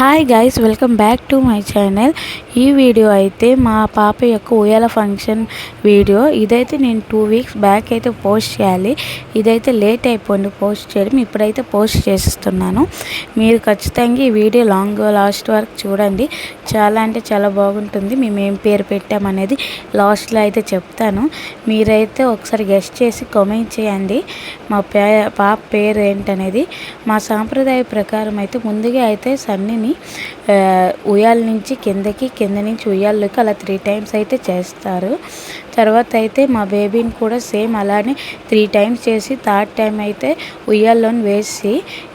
Hi guys welcome back to my channel ఈ video అయితే మా పాప యొక్క ఉయ్యాల ఫంక్షన్ వీడియో ఇదైతే నేను టూ వీక్స్ బ్యాక్ అయితే పోస్ట్ చేయాలి. ఇదైతే లేట్ అయిపోయింది పోస్ట్ చేయడం. ఇప్పుడైతే పోస్ట్ చేస్తున్నాను. మీరు ఖచ్చితంగా ఈ వీడియో లాంగ్ లాస్ట్ వరకు చూడండి. చాలా అంటే చాలా బాగుంటుంది. మేము ఏం పేరు పెట్టామనేది లాస్ట్లో అయితే చెప్తాను. మీరైతే ఒకసారి గెస్ట్ చేసి కామెంట్ చేయండి. మా పే పాప పేరు ఏంటనేది. మా సాంప్రదాయ ప్రకారం అయితే ముందుగా అయితే సన్నిని ఉయ్యాల నుంచి కిందకి కింద నుంచి ఉయ్యాలకి అలా త్రీ టైమ్స్ అయితే చేస్తారు. తర్వాత అయితే మా బేబీని కూడా సేమ్ అలానే త్రీ టైమ్స్ చేసి థర్డ్ టైం అయితే ఉయ్యాల్లోని వేసి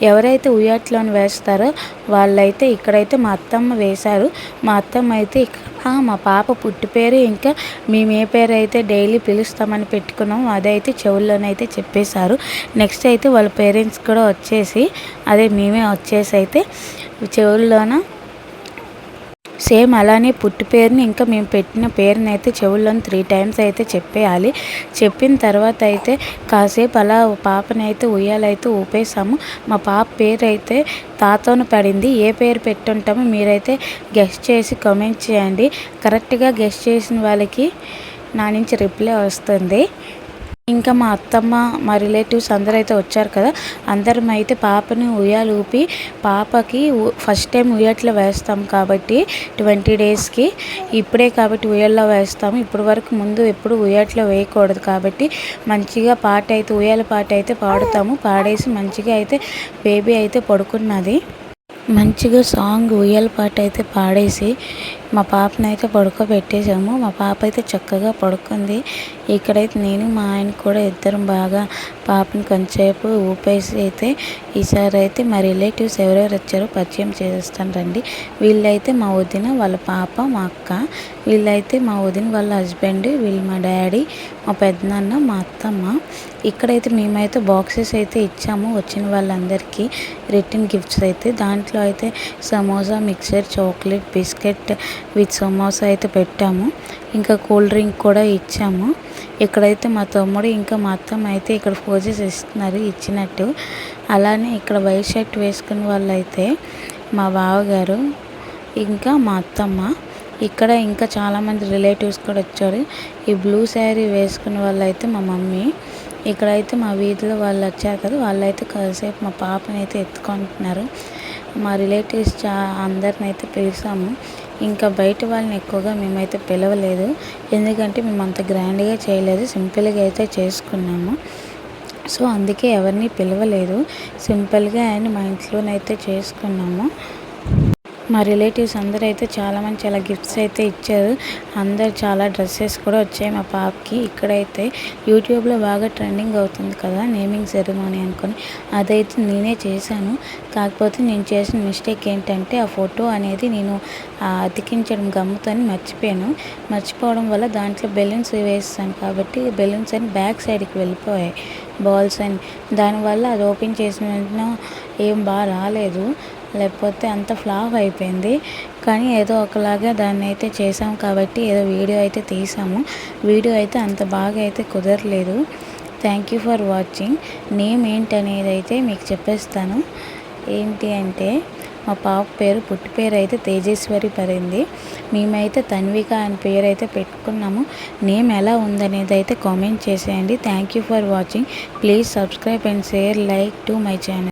ఎవరైతే ఉయ్యాట్లోని వేస్తారో వాళ్ళైతే ఇక్కడైతే మా అత్తమ్మ వేశారు. మా అత్తమ్మ అయితే మా పాప పుట్టి పేరు ఇంకా మేము ఏ పేరు అయితే డైలీ పిలుస్తామని పెట్టుకున్నాం అదైతే చెవుల్లోనైతే చెప్పేశారు. నెక్స్ట్ అయితే వాళ్ళ పేరెంట్స్ కూడా వచ్చేసి అదే మేమే వచ్చేసి అయితే చెవుల్లోన. సేమ్ అలానే పుట్టి పేరుని ఇంకా మేము పెట్టిన పేరుని అయితే చెవుల్లోని త్రీ టైమ్స్ అయితే చెప్పేయాలి. చెప్పిన తర్వాత అయితే కాసేపు అలా పాపని అయితే ఉయ్యాలైతే ఊపేసాము మా పాప పేరు అయితే తాతోను పడింది. ఏ పేరు పెట్టుంటామో మీరైతే గెస్ట్ చేసి కామెంట్ చేయండి. కరెక్ట్గా గెస్ట్ చేసిన వాళ్ళకి నా నుంచి రిప్లై వస్తుంది. ఇంకా మా అత్తమ్మ మా రిలేటివ్స్ అందరూ అయితే వచ్చారు కదా. అందరం అయితే పాపని ఉయ్యాలు ఊపి పాపకి ఫస్ట్ టైం ఉయ్యట్లో వేస్తాం కాబట్టి ట్వంటీ డేస్కి. ఇప్పుడే కాబట్టి ఉయ్యాల్లో వేస్తాము. ఇప్పటి వరకు ముందు ఎప్పుడు ఉయ్యట్లో వేయకూడదు కాబట్టి మంచిగా పాట అయితే ఉయ్యాల పాట అయితే పాడుతాము. పాడేసి మంచిగా అయితే బేబీ అయితే పడుకున్నది. మంచిగా సాంగ్ ఉయ్యాల పాట అయితే పాడేసి మా పాపని అయితే పడుకోబెట్టేసాము మా పాప అయితే చక్కగా పడుకుంది. ఇక్కడైతే నేను మా ఆయన కూడా ఇద్దరం బాగా పాపని కొంచెంసేపు ఊపేసి అయితే ఈసారి అయితే మా రిలేటివ్స్ ఎవరెవరు వచ్చారో పరిచయం చేస్తాను రండి. వీళ్ళైతే మా వదిన వాళ్ళ పాప మా అక్క. వీళ్ళైతే మా వదిన వాళ్ళ హస్బెండ్ వీళ్ళు మా డాడీ మా పెద్దనాన్న మా అత్తమ్మ. ఇక్కడైతే మేమైతే బాక్సెస్ అయితే ఇచ్చాము వచ్చిన వాళ్ళందరికీ. రిటర్న్ గిఫ్ట్స్ అయితే దాంట్లో అయితే samosa mixture chocolate biscuit with samosa అయితే పెట్టాము. ఇంకా కూల్ డ్రింక్ కూడా ఇచ్చాము. ఇక్కడైతే మా తమ్ముడు ఇంకా మా అత్తమ్మ అయితే ఇక్కడ ఫోజెస్ ఇస్తున్నారు ఇచ్చినట్టు. అలానే ఇక్కడ వైట్ షర్ట్ వేసుకున్న వాళ్ళైతే మా బావగారు ఇంకా మా అత్తమ్మ. ఇక్కడ ఇంకా చాలామంది రిలేటివ్స్ కూడా వచ్చారు. ఈ బ్లూ శారీ వేసుకున్న వాళ్ళైతే మా మమ్మీ. ఇక్కడైతే మా వీధిలో వాళ్ళు వచ్చారు కదా వాళ్ళైతే కాసేపు మా పాపని అయితే ఎత్తుకుంటున్నారు. మా రిలేటివ్స్ చా అందరిని అయితే పిలిచాము. ఇంకా బయట వాళ్ళని ఎక్కువగా మేమైతే పిలవలేదు. ఎందుకంటే మేము అంత గ్రాండ్గా చేయలేదు. సింపుల్గా అయితే చేసుకున్నాము. సో అందుకే ఎవరిని పిలవలేదు. సింపుల్గా అండ్ మా ఇంట్లోనైతే చేసుకున్నాము. మా రిలేటివ్స్ అందరూ అయితే చాలామంది చాలా గిఫ్ట్స్ అయితే ఇచ్చారు. అందరు చాలా డ్రెస్సెస్ కూడా వచ్చాయి మా పాపకి. ఇక్కడైతే యూట్యూబ్లో బాగా ట్రెండింగ్ అవుతుంది కదా నేమింగ్ సెరమోనీ అనుకొని. అదైతే నేనే చేశాను. కాకపోతే నేను చేసిన మిస్టేక్ ఏంటంటే ఆ ఫోటో అనేది నేను అతికించడం గమ్ముతో మర్చిపోయాను. మర్చిపోవడం వల్ల దాంట్లో బెలూన్స్ వేస్తాను కాబట్టి బెలూన్స్ అని బ్యాక్ సైడ్కి వెళ్ళిపోయాయి. బాల్స్ అని దానివల్ల అది ఓపెన్ చేసిన వెంటనే ఏం బాగా రాలేదు. లేకపోతే అంత ఫ్లాప్ అయిపోయింది. కానీ ఏదో ఒకలాగా దాన్ని అయితే చేసాం కాబట్టి ఏదో వీడియో అయితే తీసాము వీడియో అయితే అంత బాగా అయితే కుదరలేదు. Thank you for watching name ఏంటనేది అయితే మీకు చెప్పేస్తాను. ఏంటి అంటే మా పాప పేరు పుట్టి పేరు అయితే తేజేశ్వరి పడింది మేమైతే తన్విక అని పేరు అయితే పెట్టుకున్నాము. నేమ్ ఎలా ఉందనేది అయితే కామెంట్ చేసేయండి. Thank you for watching please subscribe and share like to my channel